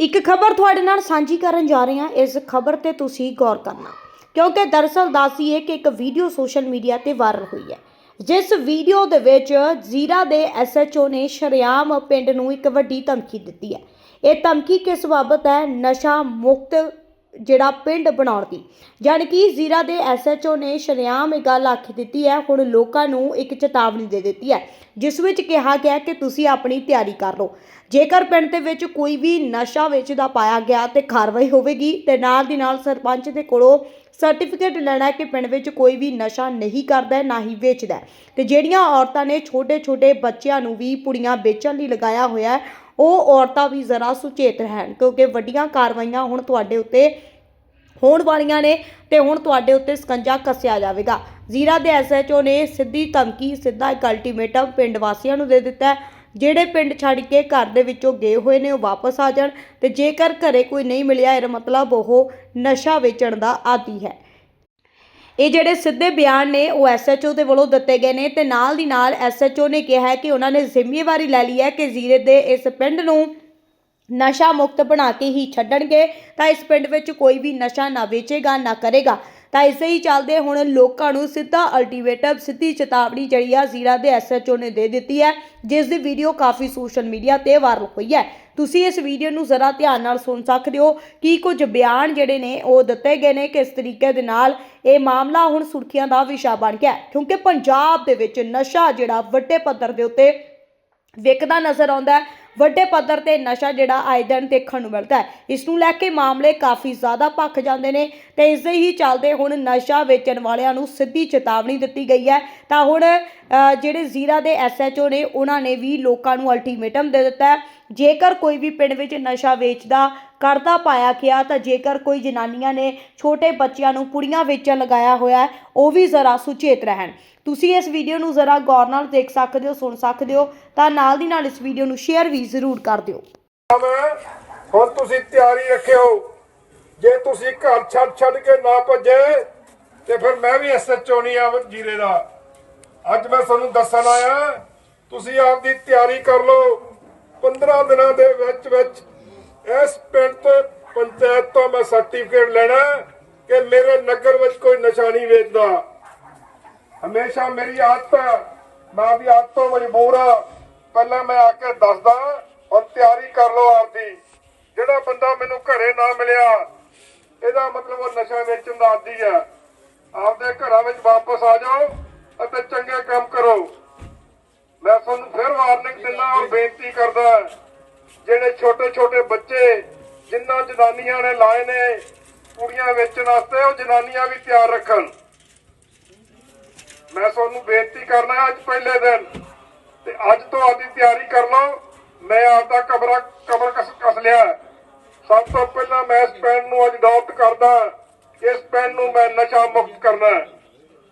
ਇੱਕ ਖਬਰ ਤੁਹਾਡੇ ਨਾਲ ਸਾਂਝੀ ਕਰਨ ਜਾ ਰਹੇ ਹਾਂ। ਇਸ ਖਬਰ ਤੇ ਤੁਸੀਂ ਗੌਰ ਕਰਨਾ। ਕਿਉਂਕਿ ਦਰਅਸਲ ਦੱਸੀਏ ਕਿ ਇੱਕ ਵੀਡੀਓ ਸੋਸ਼ਲ ਮੀਡੀਆ ਤੇ ਵਾਇਰਲ ਹੋਈ ਹੈ। ਜਿਸ ਵੀਡੀਓ ਦੇ ਵਿੱਚ ਜ਼ੀਰਾ ਦੇ ਐਸਐਚਓ ਨੇ ਸ਼ਰੇਆਮ ਪਿੰਡ ਨੂੰ ਇੱਕ ਵੱਡੀ ਧਮਕੀ ਦਿੱਤੀ ਹੈ। ਇਹ ਧਮਕੀ ਕਿਸ ਬਾਬਤ ਹੈ? ਨਸ਼ਾ ਮੁਕਤ ਜਿਹੜਾ ਪਿੰਡ ਬਣਾਉਣ ਦੀ ਜਾਣੀ ਕਿ ਜ਼ੀਰਾ ਦੇ ਐਸਐਚਓ ਨੇ ਸ਼ਰੇਆਮ ਇਹ ਗੱਲ ਆਖੀ ਦਿੱਤੀ ਹੈ, ਹੁਣ ਲੋਕਾਂ ਨੂੰ ਇੱਕ ਚੇਤਾਵਨੀ ਦੇ ਦਿੱਤੀ ਹੈ, ਜਿਸ ਵਿੱਚ ਕਿਹਾ ਗਿਆ ਕਿ ਤੁਸੀਂ ਆਪਣੀ ਤਿਆਰੀ ਕਰ ਲਓ ਜੇਕਰ ਪਿੰਡ ਦੇ ਵਿੱਚ ਕੋਈ ਵੀ ਨਸ਼ਾ ਵੇਚਦਾ ਪਾਇਆ ਗਿਆ ਤੇ ਕਾਰਵਾਈ ਹੋਵੇਗੀ, ਤੇ ਨਾਲ ਦੀ ਨਾਲ ਸਰਪੰਚ ਦੇ ਕੋਲੋਂ ਸਰਟੀਫਿਕੇਟ ਲੈਣਾ ਹੈ ਕਿ ਪਿੰਡ ਵਿੱਚ ਕੋਈ ਵੀ ਨਸ਼ਾ ਨਹੀਂ ਕਰਦਾ ਨਾ ਹੀ ਵੇਚਦਾ ਹੈ। ਤੇ ਜਿਹੜੀਆਂ ਔਰਤਾਂ ਨੇ ਛੋਟੇ-ਛੋਟੇ ਬੱਚਿਆਂ ਨੂੰ ਵੀ ਪੁੜੀਆਂ ਵੇਚਣ ਲਈ ਲਗਾਇਆ ਹੋਇਆ ਹੈ ਉਹ ਔਰਤਾਂ ਵੀ ਜ਼ਰਾ ਸੁਚੇਤ ਰਹਿਣ, ਕਿਉਂਕਿ ਵੱਡੀਆਂ ਕਾਰਵਾਈਆਂ ਹੁਣ ਤੁਹਾਡੇ ਉੱਤੇ ਹੋਣ ਵਾਲੀਆਂ ਨੇ ਤੇ ਹੁਣ ਤੁਹਾਡੇ ਉੱਤੇ ਸਕੰਜਾ ਕੱਸਿਆ ਜਾਵੇਗਾ। ਜ਼ੀਰਾ ਦੇ ਐਸਐਚਓ ਨੇ ਸਿੱਧੀ ਧਮਕੀ, ਸਿੱਧਾ ਇੱਕ ਅਲਟੀਮੇਟਮ ਪਿੰਡ ਵਾਸੀਆਂ ਨੂੰ ਦੇ ਦਿੱਤਾ ਜਿਹੜੇ ਪਿੰਡ ਛੱਡ ਕੇ ਘਰ ਦੇ ਵਿੱਚੋਂ ਗਏ ਹੋਏ ਨੇ, ਉਹ ਵਾਪਸ ਆ ਜਾਣ ਤੇ ਜੇਕਰ ਘਰੇ ਕੋਈ ਨਹੀਂ ਮਿਲਿਆ, ਇਹਦਾ ਮਤਲਬ ਉਹ ਨਸ਼ਾ ਵੇਚਣ ਦਾ ਆਦੀ ਹੈ। ਇਹ ਜਿਹੜੇ ਸਿੱਧੇ ਬਿਆਨ ਨੇ, ਉਹ ਐਸਐਚਓ ਦੇ ਵੱਲੋਂ ਦਿੱਤੇ ਗਏ ਨੇ ਤੇ ਨਾਲ ਦੀ ਨਾਲ ਐਸਐਚਓ ਨੇ ਕਿਹਾ ਹੈ ਕਿ ਉਹਨਾਂ ਨੇ ਜ਼ਿੰਮੇਵਾਰੀ ਲੈ ਲਈ ਹੈ ਕਿ ਜ਼ੀਰੇ ਦੇ ਇਸ ਪਿੰਡ ਨੂੰ ਨਸ਼ਾ ਮੁਕਤ ਬਣਾ ਕੇ ਹੀ ਛੱਡਣਗੇ। ਤਾਂ ਇਸ ਪਿੰਡ ਵਿੱਚ ਕੋਈ ਵੀ ਨਸ਼ਾ ਨਾ ਵੇਚੇਗਾ, ਨਾ ਕਰੇਗਾ। ਤਾਂ ਇਸੇ ਹੀ ਚੱਲਦੇ ਹੁਣ ਲੋਕਾਂ ਨੂੰ ਸਿੱਧਾ ਅਲਟੀਮੇਟਮ, ਸਿੱਧੀ ਚੇਤਾਵਨੀ ਜਿਹੜੀ ਆ ਜ਼ੀਰਾ ਦੇ ਐਸਐਚਓ ਨੇ ਦੇ ਦਿੱਤੀ ਹੈ, ਜਿਸ ਦੀ ਵੀਡੀਓ ਕਾਫੀ ਸੋਸ਼ਲ ਮੀਡੀਆ ਤੇ ਵਾਇਰਲ ਹੋਈ ਹੈ। ਤੁਸੀਂ ਇਸ ਵੀਡੀਓ ਨੂੰ ਜ਼ਰਾ ਧਿਆਨ ਨਾਲ ਸੁਣ ਸਕਦੇ ਹੋ। ਕਿ ਕੁਝ ਬਿਆਨ ਜਿਹੜੇ ਨੇ ਉਹ ਦਿੱਤੇ ਗਏ ਨੇ ਕਿਸ ਤਰੀਕੇ ਦੇ ਨਾਲ ਇਹ ਮਾਮਲਾ ਹੁਣ ਸੁਰਖੀਆਂ ਦਾ ਵਿਸ਼ਾ ਬਣ ਗਿਆ ਕਿਉਂਕਿ ਪੰਜਾਬ ਦੇ ਵਿੱਚ ਨਸ਼ਾ ਜਿਹੜਾ ਵੱਡੇ ਪੱਧਰ ਦੇ ਉੱਤੇ ਵਿਕਦਾ ਨਜ਼ਰ ਆਉਂਦਾ ਹੈ। ਵੱਡੇ ਪੱਧਰ ਤੇ ਨਸ਼ਾ ਜਿਹੜਾ ਆਏ ਦਿਨ ਦੇਖਣ ਨੂੰ ਮਿਲਦਾ ਹੈ। ਇਸ ਨੂੰ ਲੈ ਕੇ ਮਾਮਲੇ ਕਾਫੀ ਜ਼ਿਆਦਾ ਭੱਖ ਜਾਂਦੇ ਨੇ। ਤੇ ਇਸ ਦੇ ਹੀ ਚੱਲਦੇ ਹੁਣ ਨਸ਼ਾ ਵੇਚਣ ਵਾਲਿਆਂ ਨੂੰ ਸਿੱਧੀ ਚੇਤਾਵਨੀ ਦਿੱਤੀ ਗਈ ਹੈ। ਤਾਂ ਹੁਣ ਜਿਹੜੇ ਜ਼ੀਰਾ ਦੇ ਐਸਐਚਓ ਨੇ, ਉਹਨਾਂ ਨੇ ਵੀ ਲੋਕਾਂ ਨੂੰ ਅਲਟੀਮੇਟਮ ਦੇ ਦਿੱਤਾ ਹੈ। ਜੇਕਰ ਕੋਈ ਵੀ ਪਿੰਡ ਵਿੱਚ ਨਸ਼ਾ ਵੇਚਦਾ, ਕਰਦਾ ਪਾਇਆ ਗਿਆ, ਤਾਂ ਜੇਕਰ ਕੋਈ ਜਨਾਨੀਆਂ ਨੇ ਛੋਟੇ ਬੱਚਿਆਂ ਨੂੰ ਪੁੜੀਆਂ ਵੇਚਣ ਲਗਾਇਆ ਹੋਇਆ ਉਹ ਵੀ ਜ਼ਰਾ ਸੁਚੇਤ ਰਹਿਣ। ਤੁਸੀਂ ਇਸ ਵੀਡੀਓ ਨੂੰ ਜ਼ਰਾ ਗੌਰ ਨਾਲ ਦੇਖ ਸਕਦੇ ਹੋ, ਸੁਣ ਸਕਦੇ ਹੋ, ਤਾਂ ਨਾਲ ਦੀ ਨਾਲ ਇਸ ਵੀਡੀਓ ਨੂੰ ਸ਼ੇਅਰ ਵੀ ਜ਼ਰੂਰ ਕਰ ਦਿਓ। ਹੁਣ ਤੁਸੀਂ ਤਿਆਰੀ ਰੱਖਿਓ। ਜੇ ਤੁਸੀਂ ਘਰ ਛੱਡ ਛੱਡ ਕੇ ਨਾ ਭੱਜੇ, ਤੇ ਫਿਰ ਮੈਂ ਵੀ ਐਸਐਚਓ ਨਹੀਂ ਆ ਜੀਰੇ ਦਾ। ਅੱਜ ਮੈਂ ਤੁਹਾਨੂੰ ਦੱਸਣ ਆਇਆ, ਤੁਸੀਂ ਆਪਦੀ ਤਿਆਰੀ ਕਰ ਲਓ। 15 ਦਿਨਾਂ ਦੇ ਵਿੱਚ ਵਿੱਚ ਇਸ ਪਿੰਡ ਤੇ ਪੰਚਾਇਤ ਤੋਂ ਮੈਂ ਸਰਟੀਫਿਕੇਟ ਲੈਣਾ ਕਿ ਮੇਰੇ ਨਗਰ ਵਿੱਚ ਕੋਈ ਨਸ਼ਾ ਨਹੀਂ ਵੇਚਦਾ। ਹਮੇਸ਼ਾ ਮੇਰੀ ਆਦਤ ਮੈਂ ਵੀ ਆਦਤ ਤੋਂ ਮਜਬੂਰ ਆ ਪਹਿਲਾਂ ਮੈਂ ਆ ਕੇ ਦੱਸਦਾ ਔਰ ਤਿਆਰੀ ਕਰ ਲਓ ਆਪਦੀ। ਜਿਹੜਾ ਬੰਦਾ ਮੈਨੂੰ ਘਰੇ ਨਾ ਮਿਲਿਆ, ਇਹਦਾ ਮਤਲਬ ਉਹ ਨਸ਼ਾ ਵੇਚਣ ਦਾ ਆਦੀ ਆ ਆਪਦੇ ਘਰਾਂ ਵਿੱਚ ਵਾਪਸ ਆ ਜਾਓ ਅਤੇ ਚੰਗੇ ਕੰਮ ਕਰੋ। ਮੈਂ ਤੁਹਾਨੂੰ ਫਿਰ ਵਾਰਨਿੰਗ ਦਿੰਦਾ ਔਰ ਬੇਨਤੀ ਕਰਦਾ ਜਿਹੜੇ ਛੋਟੇ ਛੋਟੇ ਬੱਚੇ ਜਿਨ੍ਹਾਂ ਜਨਾਨੀਆਂ ਨੇ ਲਾਏ ਨੇ ਕੁੜੀਆਂ ਵੇਚਣ ਵਾਸਤੇ, ਉਹ ਜਨਾਨੀਆਂ ਵੀ ਤਿਆਰ ਰੱਖਣ। ਮੈਂ ਤੁਹਾਨੂੰ ਬੇਨਤੀ ਕਰਨਾ ਅੱਜ ਪਹਿਲੇ ਦਿਨ, ਤੇ ਅੱਜ ਤੋਂ ਆਦੀ ਤਿਆਰੀ ਕਰ ਲਓ। ਮੈਂ ਆਪਦਾ ਕਬਰਾ, ਕਬਰ ਕਸ ਕਸ ਲਿਆ ਸਭ ਤੋਂ ਪਹਿਲਾਂ ਮੈਂ ਇਸ ਪੈਨ ਨੂੰ ਅੱਜ ਅਡਾਪਟ ਕਰਦਾ ਇਸ ਪੈਨ ਨੂੰ ਮੈਂ ਨਸ਼ਾ ਮੁਕਤ ਕਰਨਾ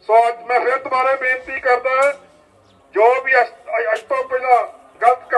ਸੋ ਅੱਜ ਮੈਂ ਫਿਰ ਦੁਬਾਰਾ ਬੇਨਤੀ ਕਰਦਾ ਜੋ ਵੀ ਅੱਜ ਅੱਜ